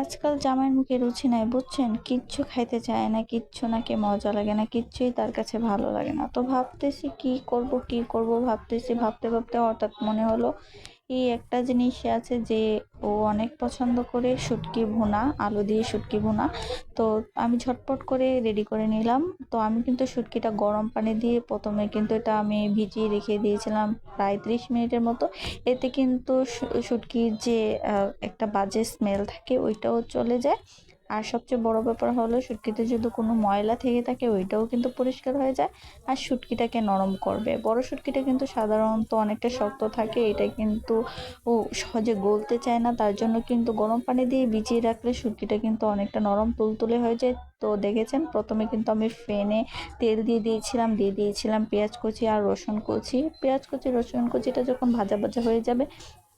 আজকাল জামাইয়ের মুখে রুচি নাই, বুঝছেন? কিচ্ছু খাইতে চায় না, কিচ্ছু নাকি মজা লাগে না, কিচ্ছুই তার কাছে ভালো লাগে না। তো ভাবতেছি কি করব কি করব? ভাবতেছি, ভাবতে ভাবতে হঠাৎ মনে হলো এই একটা জিনিস আছে যে ও অনেক পছন্দ করে শুটকি ভুনা, আলু দিয়ে শুটকি ভুনা। তো আমি ঝটপট করে রেডি করে নিলাম। তো আমি কিন্তু শুটকিটা গরম পানি দিয়ে প্রথমে কিন্তু এটা আমি ভিজিয়ে রেখে দিয়েছিলাম প্রায় ত্রিশ মিনিটের মতো। এতে কিন্তু শুটকির যে একটা বাজে স্মেল থাকে, ওইটাও চলে যায়। আর সবচেয়ে বড় ব্যাপার হলো শুটকিতে যদি কোনো ময়লা থেকে থাকে, ওইটাও কিন্তু পরিষ্কার হয়ে যায়। আর শুটকিটাকে নরম করবে। বড় শুটকিটা কিন্তু সাধারণত অনেকটা শক্ত থাকে, এটা কিন্তু ও সহজে গলতে চায় না। তার জন্য কিন্তু গরম পানি দিয়ে ভিজিয়ে রাখলে শুটকিটা কিন্তু অনেকটা নরম, তুলতুলে হয়ে যায়। তো দেখেছেন? প্রথমে কিন্তু আমি ফেনে তেল দিয়ে দিয়েছিলাম দিয়ে দিয়েছিলাম পেঁয়াজ কুচি আর রসুন কুচি। পেঁয়াজ কুচি, রসুন কুচিটা যখন ভাজা ভাজা হয়ে যাবে,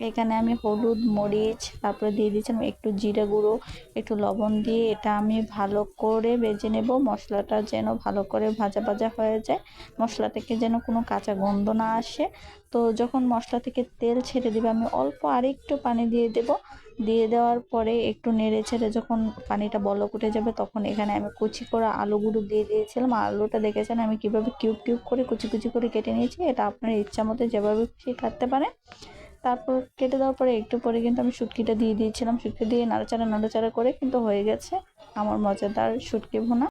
এখানে আমি হলুদ, মরিচ, তারপরে দিয়ে দিয়েছিলাম একটু জিরে গুঁড়ো, একটু লবণ দিয়ে এটা আমি ভালো করে বেজে নেব। মশলাটা যেন ভালো করে ভাজা ভাজা হয়ে যায়, মশলা থেকে যেন কোনো কাঁচা গন্ধ না আসে। তো যখন মশলা থেকে তেল ছেড়ে দেবে, আমি অল্প আরেকটু পানি দিয়ে দেব। দিয়ে দেওয়ার পরে একটু নেড়ে ছেড়ে যখন পানিটা বলক উঠে যাবে তখন এখানে আমি কুচি করা আলুগুলো দিয়ে দিয়েছিলাম। আলুটা দেখেছেন আমি কীভাবে কিউব কিউব করে কুচি কুচি করে কেটে নিয়েছি, এটা আপনার ইচ্ছা মতো যেভাবে খুশি কাটতে পারেন তারপর কেটে দেওয়ার পরে একটু পরে কিন্তু আমি শুটকিটা দিয়ে দিয়েছিলাম। শুটকি দিয়ে নাড়াচাড়া নাড়াচাড়া করে কিন্তু হয়ে গেছে আমার মজাদার শুটকি ভুনা।